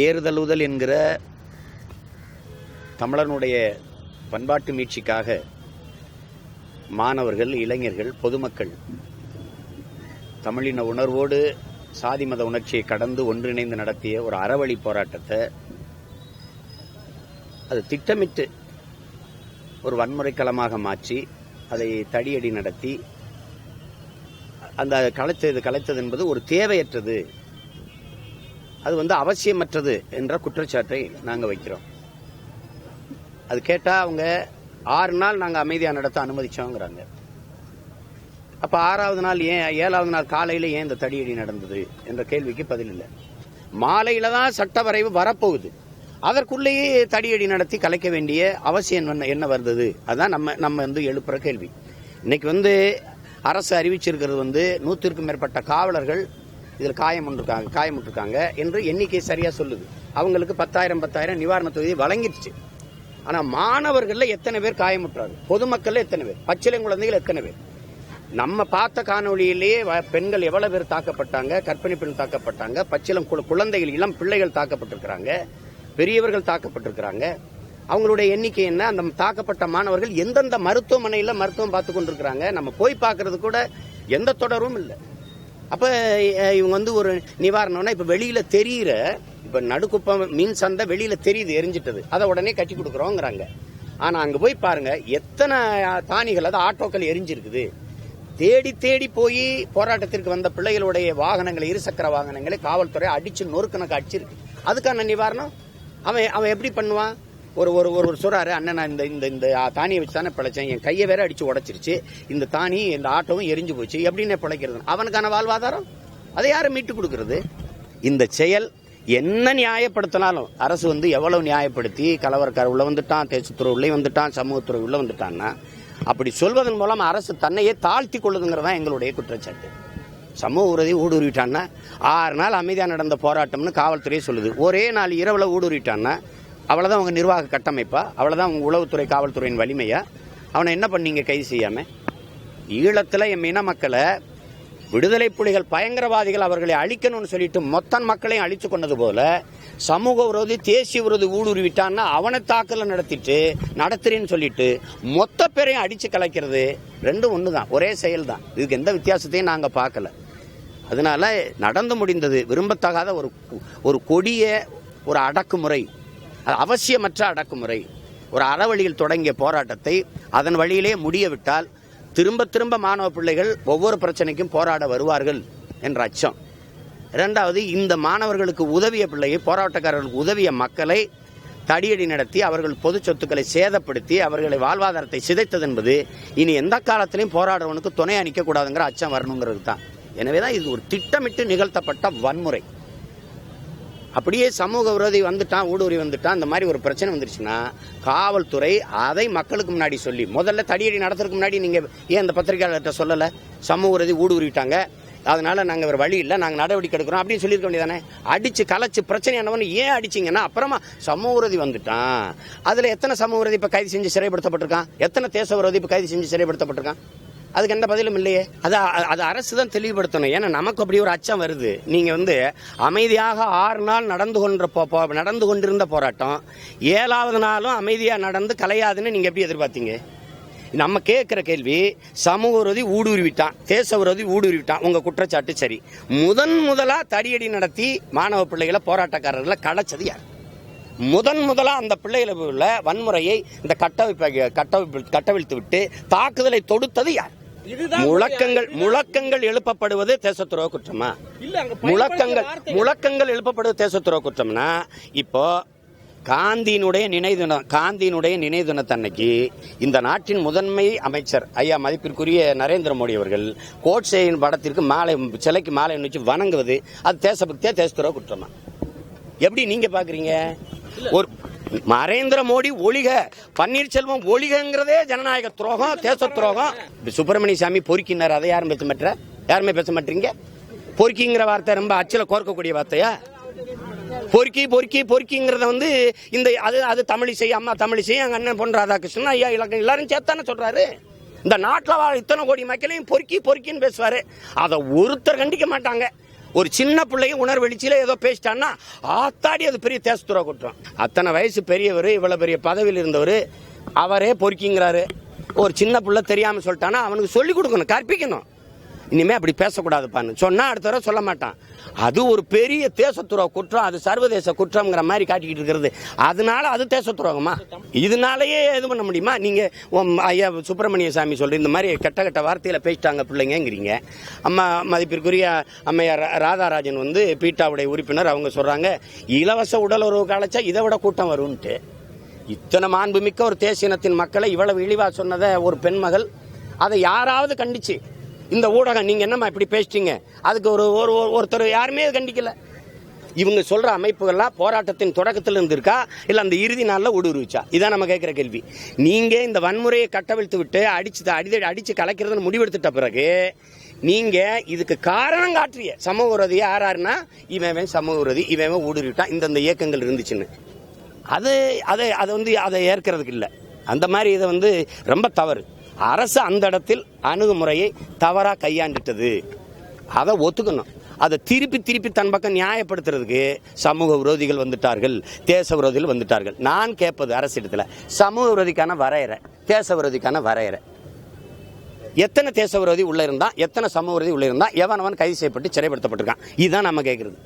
ஏறுதழுதல் என்கிற தமிழனுடைய பண்பாட்டு மீட்சிக்காக மாணவர்கள் இளைஞர்கள் பொதுமக்கள் தமிழின உணர்வோடு சாதி மத உணர்ச்சியை கடந்து ஒன்றிணைந்து நடத்திய ஒரு அறவழி போராட்டத்தை அது திட்டமிட்டு ஒரு வன்முறை களமாக மாற்றி அதை தடியடி நடத்தி அந்த கலைத்தது கலைத்தது என்பது ஒரு தேவையற்றது. அது வந்து அவசியமற்றது என்ற குற்றச்சாட்டை நாங்கள் வைக்கிறோம். அது கேட்டால் அவங்க ஆறு நாள் நாங்கள் அமைதியாக நடத்த அனுமதிச்சோங்கிறாங்க. அப்போ ஆறாவது நாள் ஏன் ஏழாவது நாள் காலையில் ஏன் இந்த தடியடி நடந்தது என்ற கேள்விக்கு பதில் இல்லை. மாலையில் தான் சட்ட வரைவு வரப்போகுது. அதற்குள்ளேயே தடியடி நடத்தி கலைக்க வேண்டிய அவசியம் என்ன என்ன வந்தது? அதான் நம்ம நம்ம வந்து எழுப்புற கேள்வி. இன்னைக்கு வந்து அரசு அறிவிச்சிருக்கிறது வந்து நூற்றிற்கும் மேற்பட்ட காவலர்கள் இதில் காயமுண்டிருக்காங்க காயமுட்டிருக்காங்க என்று எண்ணிக்கை சரியாக சொல்லுது. அவங்களுக்கு பத்தாயிரம் பத்தாயிரம் நிவாரண தொகுதி வழங்கிடுச்சு. ஆனால் மாணவர்களில் எத்தனை பேர் காயமுற்றாங்க பொதுமக்களில் எத்தனை பேர்? பச்சிளம் குழந்தைகள் எத்தனை பேர்? நம்ம பார்த்த காணொளியிலேயே வ- பெண்கள் எவ்வளவு பேர் தாக்கப்பட்டாங்க? கற்பிணி பெண் தாக்கப்பட்டாங்க. பச்சிலம் குழந்தைகள் இளம் பிள்ளைகள் தாக்கப்பட்டிருக்கிறாங்க. பெரியவர்கள் தாக்கப்பட்டிருக்கிறாங்க. அவங்களுடைய எண்ணிக்கை என்ன? அந்த தாக்கப்பட்ட மாணவர்கள் எந்தெந்த மருத்துவமனையில் மருத்துவம் பார்த்து கொண்டிருக்கிறாங்க? நம்ம போய் பார்க்கறது கூட எந்த தொடரும் இல்லை. அப்ப இவங்க வந்து ஒரு நிவாரணம்னா இப்ப வெளியில தெரியுற இப்ப நடுக்குப்பம் மீன் சந்தை வெளியில தெரியுது எரிஞ்சிட்டது. அதை உடனே கட்டி கொடுக்குறோங்கிறாங்க. ஆனா அங்க போய் பாருங்க எத்தனை தானிகள் அது ஆட்டோக்கள் எரிஞ்சிருக்குது. தேடி தேடி போய் போராட்டத்திற்கு வந்த பிள்ளைகளுடைய வாகனங்களை இருசக்கர வாகனங்களை காவல்துறை அடிச்சு நொறுக்கணக்கு அடிச்சிருக்கு. அதுக்கான நிவாரணம்? அவன் அவன் எப்படி பண்ணுவான்? ஒரு ஒரு ஒரு ஒரு சொல்றாரு அண்ணன் நான் இந்த இந்த இந்த தானியை வச்சு தானே பிழைச்சேன். என் கையை வேற அடிச்சு உடச்சிருச்சு. இந்த தானி இந்த ஆட்டோவும் எரிஞ்சு போச்சு. எப்படின்னு பிழைக்கிறது? அவனுக்கான வாழ்வாதாரம்? அதை யாரும் மீட்டு கொடுக்கறது? இந்த செயல் என்ன நியாயப்படுத்தினாலும் அரசு வந்து எவ்வளவு நியாயப்படுத்தி கலவரக்கார உள்ள வந்துட்டான் தேசத்துறை உள்ளே வந்துட்டான் சமூகத்துறை உள்ள வந்துட்டான்னா அப்படி சொல்வதன் மூலம் அரசு தன்னையே தாழ்த்தி கொள்ளுதுங்கிறதான் எங்களுடைய குற்றச்சாட்டு. சமூக உறுதி ஊடுருவிட்டான்னா ஆறு நாள் அமைதியாக நடந்த போராட்டம்னு காவல்துறையே சொல்லுது. ஒரே நாள் இரவுல ஊடுருவிட்டான்னா அவ்வளோதான் அவங்க நிர்வாக கட்டமைப்பா அவ்வளோதான் அவங்க உளவுத்துறை காவல்துறையின் வலிமையா? அவனை என்ன பண்ணீங்க கைது செய்யாம? ஈழத்தில் என் இன மக்களை விடுதலை புலிகள் பயங்கரவாதிகள் அவர்களை அழிக்கணும்னு சொல்லிட்டு மொத்த மக்களையும் அழிச்சு கொண்டது போல சமூக விரோதி தேசிய விரோதி ஊடுருவிட்டான்னா அவனை தாக்கல நடத்திட்டு நடத்துறேன்னு சொல்லிட்டு மொத்த பேரையும் அடித்து கலைக்கிறது ரெண்டும் ஒன்று தான் ஒரே செயல் தான் இதுக்கு எந்த வித்தியாசத்தையும் நாங்கள் பார்க்கல. அதனால நடந்து முடிந்தது விரும்பத்தகாத ஒரு ஒரு கொடிய ஒரு அடக்குமுறை. அது அவசியமற்ற அடக்குமுறை. ஒரு அறவழியில் தொடங்கிய போராட்டத்தை அதன் வழியிலே முடியவிட்டால் திரும்ப திரும்ப மாணவ பிள்ளைகள் ஒவ்வொரு பிரச்சனைக்கும் போராட வருவார்கள் என்ற அச்சம். இரண்டாவது இந்த மாணவர்களுக்கு உதவிய பிள்ளையை போராட்டக்காரர்களுக்கு உதவிய மக்களை தடியடி நடத்தி அவர்கள் பொது சொத்துக்களை சேதப்படுத்தி அவர்களை வாழ்வாதாரத்தை சிதைத்தது என்பது இனி எந்த காலத்திலையும் போராடுறவனுக்கு துணையா நிற்க கூடாதுங்கிற அச்சம் வரணுங்கிறது தான் எனவே தான் இது ஒரு திட்டமிட்டு நிகழ்த்தப்பட்ட வன்முறை. அப்படியே சமூக விரோதி வந்துட்டான் ஊடுருவி வந்துட்டான் இந்த மாதிரி ஒரு பிரச்சனை வந்துருச்சுன்னா காவல்துறை அதை மக்களுக்கு முன்னாடி சொல்லி முதல்ல தடியடி நடத்துறதுக்கு முன்னாடி நீங்க ஏன் அந்த பத்திரிகையாளர்கிட்ட சொல்லல? சமூக விரோதி ஊடுருவிட்டாங்க. அதனால நாங்க ஒரு வழி இல்லை நாங்க நடவடிக்கை எடுக்கிறோம் அப்படின்னு சொல்லியிருக்க வேண்டியதானே? அடிச்சு கலைச்சு பிரச்சனை என்னவனு ஏன் அடிச்சீங்கன்னா அப்புறமா சமூக விரோதி வந்துட்டான். அதுல எத்தனை சமூக விரோதி இப்ப கைது செஞ்சு சிறைப்படுத்தப்பட்டிருக்கான்? எத்தனை தேச விரோதி இப்ப கைது செஞ்சு சிறைப்படுத்தப்பட்டிருக்கான்? அதுக்கு எந்த பதிலும் இல்லையே. அது அது அரசு தான் தெளிவுபடுத்தணும். ஏன்னா நமக்கு அப்படி ஒரு அச்சம் வருது. நீங்கள் வந்து அமைதியாக ஆறு நாள் நடந்து கொன்ற போ- நடந்து கொண்டிருந்த போராட்டம் ஏழாவது நாளும் அமைதியாக நடந்து கலையாதுன்னு நீங்கள் எப்படி எதிர்பார்த்தீங்க? நம்ம கேட்குற கேள்வி சமூக விரோதி ஊடுருவிட்டான் தேச விரோதி ஊடுருவிட்டான் உங்கள் குற்றச்சாட்டு சரி. முதன் முதலாக தடியடி நடத்தி மாணவ பிள்ளைகளை போராட்டக்காரர்களை கடைச்சது யார்? முதன் முதலாக அந்த பிள்ளைகளை உள்ள வன்முறையை இந்த கட்டமைப்பை கட்டமைப்பு கட்டவிழ்த்து விட்டு தாக்குதலை தொடுத்தது யார்? முழக்கங்கள் முழக்கங்கள் எழுப்பப்படுவது தேசத்துறவு குற்றமா? முழக்கங்கள் முழக்கங்கள் எழுப்பப்படுவது தேசத்துறவு குற்றம்னா இப்போ காந்தியினுடைய நினைவு தினம் காந்தியினுடைய நினைவு தினத்தன்னைக்கு இந்த நாட்டின் முதன்மை அமைச்சர் ஐயா மதிப்பிற்குரிய நரேந்திர மோடி அவர்கள் கோட்சேயின் படத்திற்கு மாலை சிலைக்கு மாலை வச்சு வணங்குவது அது தேசபக்தியா தேசத்துறவு குற்றமா? எப்படி நீங்க பாக்குறீங்க? ஒரு நரேந்திர மோடி ஒழிக பன்னீர்செல்வம் ஒளிகங்கிறதே ஜனநாயக துரோகம் தேச துரோகம். சுப்பிரமணிய சாமி பொறுக்கினார் அதை யாரும் பேச மாட்டேற யாருமே பேச மாட்டீங்க பொறுக்கிங்கிற வார்த்தை ரொம்ப அச்சில கோர்க்கக்கூடிய வார்த்தையா? பொறுக்கி பொறுக்கி பொறுக்கிங்கிறத வந்து இந்த அது அது தமிழிசை அம்மா தமிழிசை எங்கள் அண்ணன் பொன் ராதாகிருஷ்ணன் ஐயா இலக்கணம் எல்லாரும் சேர்த்தானே சொல்றாரு. இந்த நாட்டில் வாழ இத்தனை கோடி மக்களையும் பொறுக்கி பொறுக்கின்னு பேசுவார். அதை ஒருத்தர் கண்டிக்க மாட்டாங்க. ஒரு சின்ன பிள்ளைங்க உணர்வெளிச்சியில ஏதோ பேசிட்டான்னா ஆத்தாடி அது பெரிய தேசத்துறா குற்றம் அத்தனை வயசு பெரியவர் இவ்வளவு பெரிய பதவியில் இருந்தவர் அவரே பொறுக்கிங்கிறாரு. ஒரு சின்ன பிள்ளை தெரியாம சொல்லிட்டானா அவனுக்கு சொல்லி கொடுக்கணும் கற்பிக்கணும். இனிமே அப்படி பேசக்கூடாதுப்பான்னு. சொன்னால் அடுத்த வர சொல்ல மாட்டான். அது ஒரு பெரிய தேசத்துறவு குற்றம். அது சர்வதேச குற்றம்ங்கிற மாதிரி காட்டிக்கிட்டு இருக்கிறது. அதனால அது தேசத்துறவமா இதனாலயே இது பண்ண முடியுமா? நீங்கள் ஐயா சுப்பிரமணிய சாமி சொல்கிற இந்த மாதிரி கெட்ட கெட்ட வார்த்தையில் பேசிட்டாங்க பிள்ளைங்கிறீங்க அம்மா மதிப்பிற்குரிய அம்மையார் ரா- ராதாராஜன் வந்து பீட்டாவுடைய உறுப்பினர். அவங்க சொல்கிறாங்க இலவச உடல் உறவு கலைச்சா இதை விட கூட்டம் வரும்ன்ட்டு இத்தனை மாண்புமிக்க ஒரு தேசியனத்தின் மக்களை இவ்வளவு இழிவாக சொன்னதை ஒரு பெண்மகள் அதை யாராவது கண்டிச்சு. இந்த ஊடகம் நீங்கள் என்னம்மா இப்படி பேசிட்டீங்க? அதுக்கு ஒரு ஒரு ஒருத்தர் யாருமே கண்டிக்கல. இவங்க சொல்ற அமைப்புகள்லாம் போராட்டத்தின் தொடக்கத்தில் இருந்திருக்கா இல்லை அந்த இறுதி நாளில் ஊடுருவிச்சா? இதான் நம்ம கேட்குற கேள்வி. நீங்க இந்த வன்முறையை கட்டவிழ்த்து விட்டு அடிச்சு அடி அடிச்சு கலைக்கிறதுன்னு முடிவெடுத்துட்ட பிறகு நீங்க இதுக்கு காரணம் காட்டுறிய சமூக விரோதி யாராருன்னா இவன் சமூக விரோதி இவன் ஊடுருவிட்டான். இந்தந்த இயக்கங்கள் இருந்துச்சுன்னு. அது அதை அதை வந்து அதை ஏற்கிறதுக்கு இல்லை. அந்த மாதிரி இதை வந்து ரொம்ப தவறு. அரசு அந்த இடத்தில் அணுகுமுறையை தவறாக கையாண்டுட்டது. அதை ஒத்துக்கணும். அதை திருப்பி திருப்பி தன் பக்கம் நியாயப்படுத்துறதுக்கு சமூக விரோதிகள் வந்துட்டார்கள் தேச விரோதிகள் வந்துட்டார்கள். நான் கேட்பது அரசிடத்தில் சமூக விரோதிக்கான வரையறை தேச விரோதிக்கான வரையறை. எத்தனை தேச விரோதி உள்ளே இருந்தால் எத்தனை சமூக விரோதி உள்ளே இருந்தால் எவன் அவன் கைது செய்யப்பட்டு சிறைப்படுத்தப்பட்டிருக்கான்? இதுதான் நம்ம கேட்குறது.